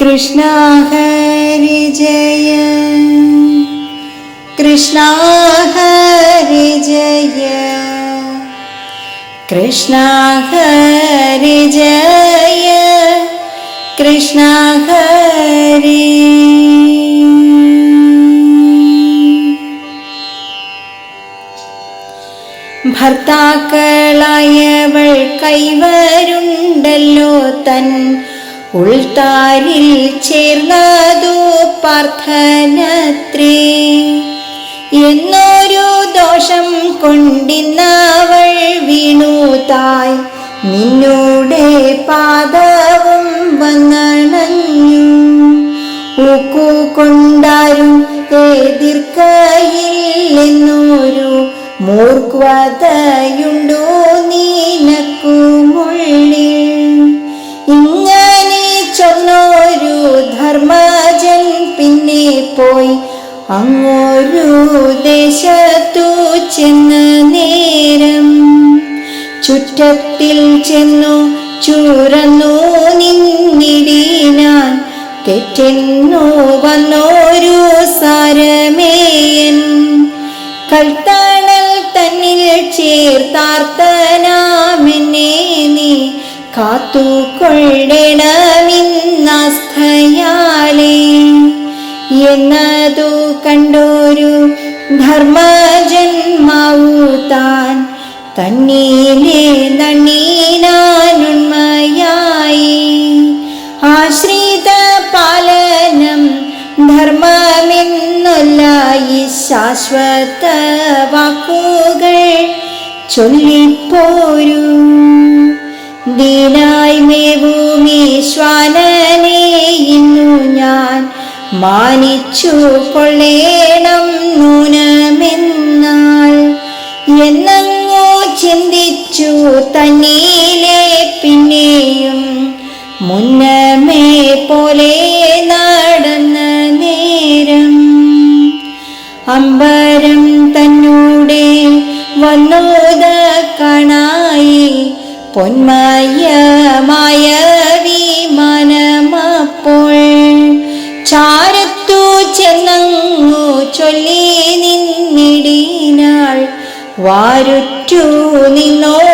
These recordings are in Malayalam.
കൃഷ്ണ ഹരി ജയ. കൃഷ്ണ ഹരി ജയ. കൃഷ്ണ ഹരി ജയ. കൃഷ്ണ ഹരി. ഭർത്താക്കളായവൾ കൈവരുണ്ടല്ലോ തൻ ഉൾത്താരിൽ ചേർന്നതു പ്രാർത്ഥനത്രേ എന്നൊരു ദോഷം കൊണ്ടിന്നവൾ വീണു തായ്. നിന്നോടെ പാദവും വന്നണഞ്ഞു. ഉക്കു കൊണ്ടാരും എതിർക്കയില്ലെന്നൊരു മൂർഖതയുണ്ടോ നീനക്കുമുള്ളിൽ ധർമ്മജൻ പിന്നെ പോയി. അങ്ങൊരു ദേശത്തു ചെന്ന നേരം ചുറ്റത്തിൽ ചെന്നു ചുരന്നു നിന്നിടീനാൻ. തെറ്റെന്നു വന്നോരു സാരമേയൻ. കൽത്താണൽ തന്നിൽ ചേർത്താർത്തനാമെന്നേ നീ കാത്തുകൊള്ളണമെന്നസ്ഥയാലേ. എന്നതു കണ്ടോരു ധർമ്മജന്മാവു താൻ തന്നീലെ നണ്ണീനാനുണ്മയായി. ആശ്രിത പാലനം ധർമ്മമെന്നൊല്ലായി ശാശ്വത വാക്കുകൾ ചൊല്ലിപ്പോരു ദീനായി മേഭൂമീശ്വാനനെ ഇന്നു ഞാൻ മാനിച്ചു കൊള്ളേണം നൂനമെന്നാൽ. എന്നങ്ങോ ചിന്തിച്ചു തന്നീലെ പിന്നെയും മുന്നമേ പോലെ നടന്ന നേരം. അമ്പരം തന്നൂടെ വന്നോത കാണായി പൊന്മയമായ വിമാനമപ്പോൾ ചാരത്തു ചെന്നങ്ങു ചൊല്ലി നിന്നിടിനാൾ വാരുറ്റു നിന്നോരു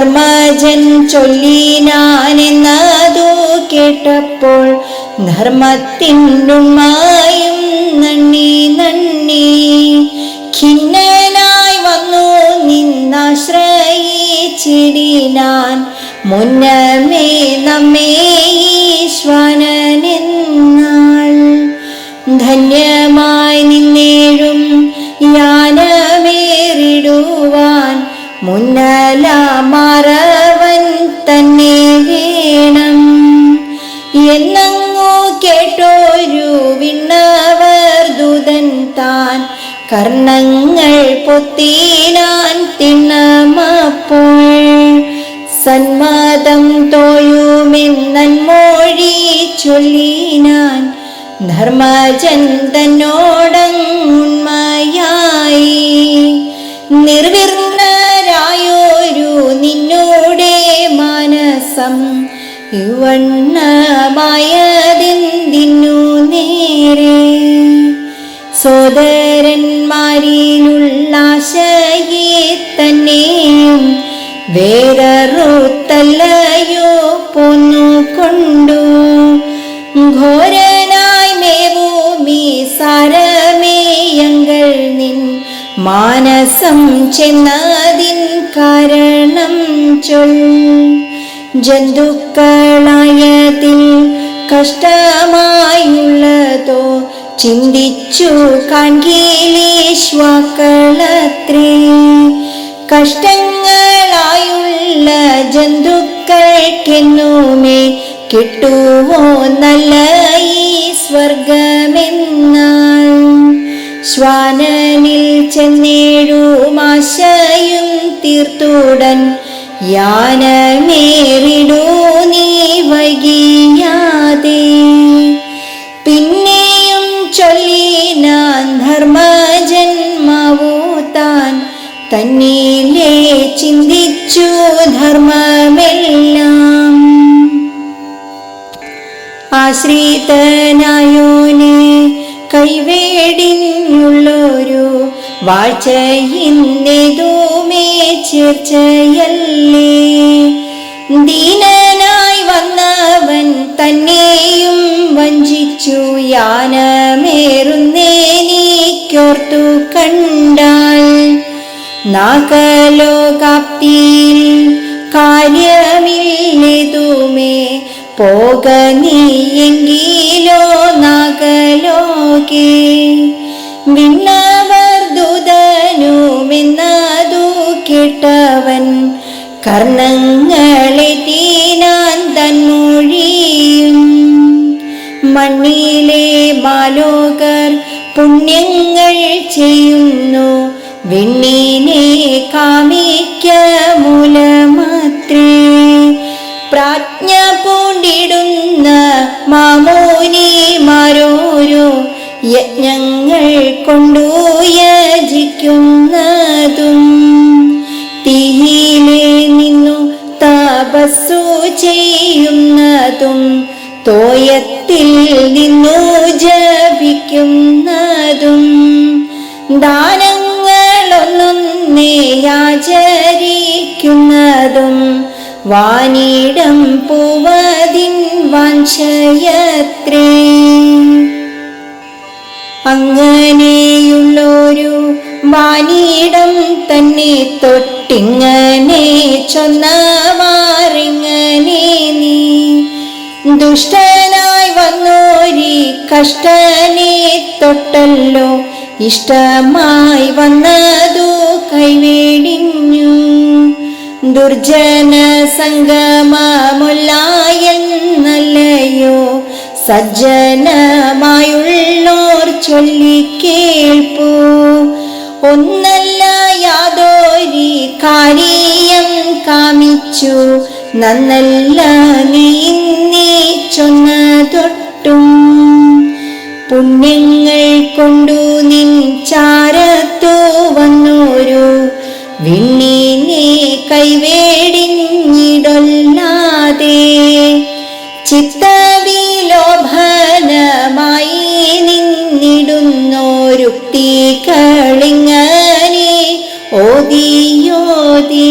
ധർമ്മജൻ ചൊല്ലിനാനെന്നതു കേട്ടപ്പോൾ ധർമ്മത്തിനുമായും നണ്ണി നണ്ണി ഖിന്നനായി വന്നു നിന്നാശ്രയിച്ചിടിനാൻ മുന്നമേ നമ്മേ തിണമപ്പോൾ തിണ്ണമപ്പോൾ. സന്മാദം തോയുമെന്നൻമൊഴി ചൊല്ലിനാൻ ധർമ്മജൻ തന്നോടങ്ങുണ്മയായി നിർവിർണരായൊരു നിന്നോടെ മാനസം യുവണ്ണമായതിന്തിന്നു നേരെ? സോദരന്മാരിലുള്ള ആശയെ തന്നെയും പോന്നു കൊണ്ടു ഘോരനായി മേവൂമി സാരമേയങ്ങൾ നിൻ മാനസം ചെന്നതിൻ കാരണം ചൊൽ. ജന്തുക്കളായതിൽ കഷ്ടമായുള്ളതോ ചിന്തിച്ചു കാൺകീലേശ്വാക്കളത്രേ. കഷ്ടങ്ങളായുള്ള ജന്തുക്കൾക്കെന്നുമേ കിട്ടുവോ നല്ല ഈ സ്വർഗമെന്നാൽ? ശ്വാനനിൽ ചെന്നേഴുമാശയും തീർത്തുടൻ യാനമേറിടൂ നീ വൈകിയാതെ ചിന്തിച്ചു ധർമ്മമെല്ലാം. ആശ്രിതനായോനെ കൈവേടിഞ്ഞുള്ളൊരു വാഴ്ചയിന്നേതുമേ ചേർച്ചയല്ലേ. ദീനനായി വന്നവൻ തന്നെയും വഞ്ചിച്ചു യാനമേറുന്നേനീക്കോർത്തു കണ്ടാൽ നാഗലോകാപ്തിയിൽ കാര്യമില്ലതുമേ പോക നീയെങ്കിലോ നാഗലോകേ. വിണ്ണവർ ദൂതനുമെന്നതു കേട്ടവൻ കർണങ്ങളെ തീനാൻ തന്മൊഴിയും മണ്ണിലെ ബാലോകർ പുണ്യങ്ങൾ ചെയ്യുന്നു. വിണ്ണിനെ കാമിക്ക മൂലമാത്രേ. പ്രാജ്ഞ പൂണ്ടിടുന്ന മാമോനിമാരോരോ യജ്ഞങ്ങൾ കൊണ്ടു യജിക്കുന്നതും തീയിലെ നിന്നു തപസ്സു ചെയ്യുന്നതും തോയത്തിൽ നിന്നു ജപിക്കുന്നതും. ദാനങ്ങളൊന്നൊന്നേ യാചരിക്കുന്നതും വാനിടം പൂവതിൻ വാഞ്ചയത്രേ. അങ്ങനെയുള്ളൊരു വാനിടം തന്നെ തൊട്ടിങ്ങനെ ചൊന്നവാറിങ്ങനെ നീ. ദുഷ്ടനായി വന്നോരി കഷ്ടനെ തൊട്ടല്ലോ ഇഷ്ടമായി വന്നതു കൈവേടിഞ്ഞു. ദുർജന സംഗമമുല്ലായെന്നല്ലയോ? സജ്ജനമായുള്ളോർ ചൊല്ലിക്കേൾപ്പൂ. ഒന്നല്ല യാതൊരു കാര്യം കാമിച്ചു നന്നല്ല നിന്നിടുന്നോരുക്തികളിങ്ങനെ ഓതിയോതി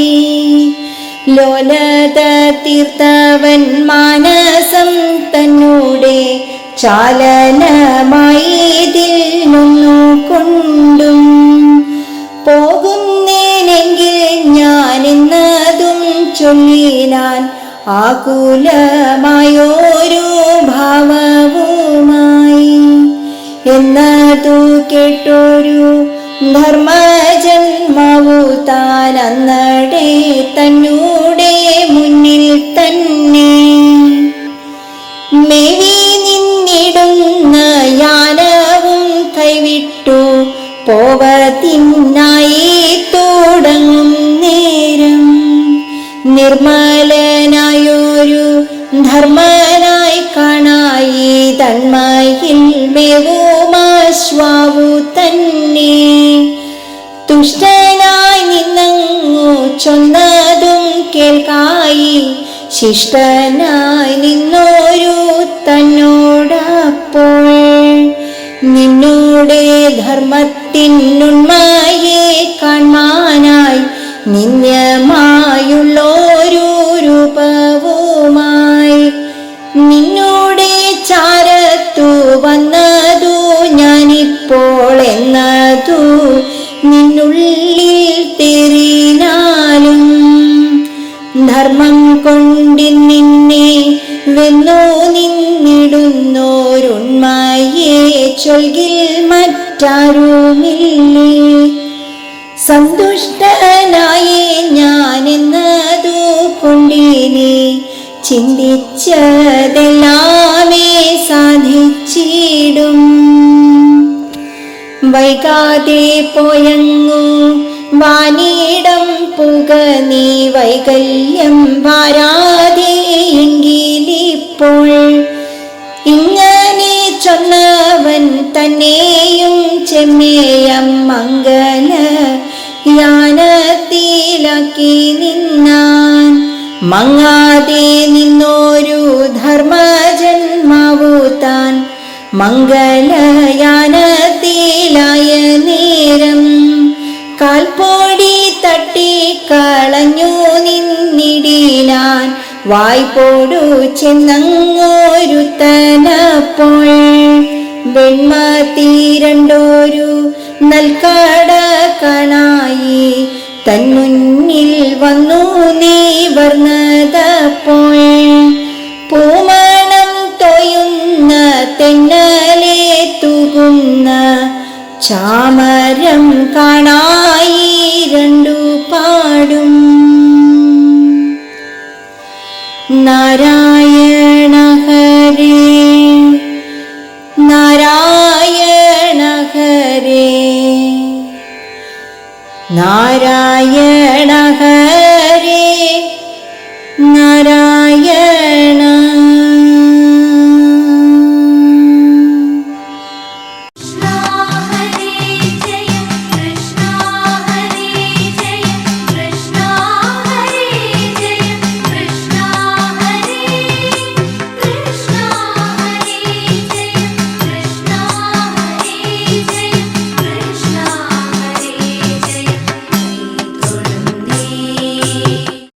ലോലത തീർത്തവൻ മാനസം തന്നൂടെ ചാലനമായി ഇതിൽ നിന്നു കൊണ്ടും പോകുന്നേനെങ്കിൽ ഞാൻ എന്നതും ചൊല്ലിനാൻ ആകുലമായോരു ഭാവവുമായി. എന്നതു കേട്ടൊരു ധർമ്മജന്മാവു താൻ അന്നടെ തന്നൂടെ മുന്നിൽ തന്നെ. മെവി നിന്നിടുന്ന യാനവും കൈവിട്ടു പോവത്തിനായി തുടങ്ങും നേരം. നിർമ്മലനായൊരു ധർമ്മനായി കാണായി തന്മയിൽ മേവുമാശ്വാവു ചൊന്നതും കേൾക്കായി ശിഷ്ടനായി നിന്നോരു തന്നോടപ്പോൾ നിന്നോടെ ധർമ്മത്തിനുണ്മയെ കാണാനായി നിന്യമായുള്ളോരു രൂപവുമായി നിന്നോടെ ചാരത്തു വന്നതു ഞാനിപ്പോൾ എന്നതു ധർമ്മം കൊണ്ടി നിന്നെ വെന്നു നിന്നിടുന്നോരുണ്മയെ ചൊൽകിൽ മറ്റാരുമില്ലേ? സന്തുഷ്ടനായി ഞാനെന്നതു കൊണ്ടിനെ ചിന്തിച്ചതെല്ലാമേ സാധിച്ചിടും. വൈകാതെ പോയങ്ങു വാനീടം പുക നീ വൈകല്യം വാരാതെ എങ്കിലിപ്പോൾ ഇങ്ങനെ ചൊന്നവൻ തന്നെയും ചെമ്മേയം മംഗല യാനത്തിലാക്കി നിന്നാൻ മങ്ങാതെ നിന്നോരു ധർമ്മജന്മാവു താൻ മംഗലയാനത്തിലായ നേരം കാൽപ്പോടി തട്ടിക്കളഞ്ഞു നിന്നിടിനാൻ വായ്പോടു ചെന്നങ്ങോരുത്തനപ്പോൾ തനപ്പോൾ തീരണ്ടോരു നൽകട കണായി. തന്മുന്നിൽ വന്നു നീ വർണതപ്പോൾ. പൂമണം തൊയുന്ന തെന്നലെ തൂകുന്ന ചാമരം കാണായി. രണ്ടു പാടും. നാരായണ ഹരേ നാരായണ ഹരേ. നാരായണ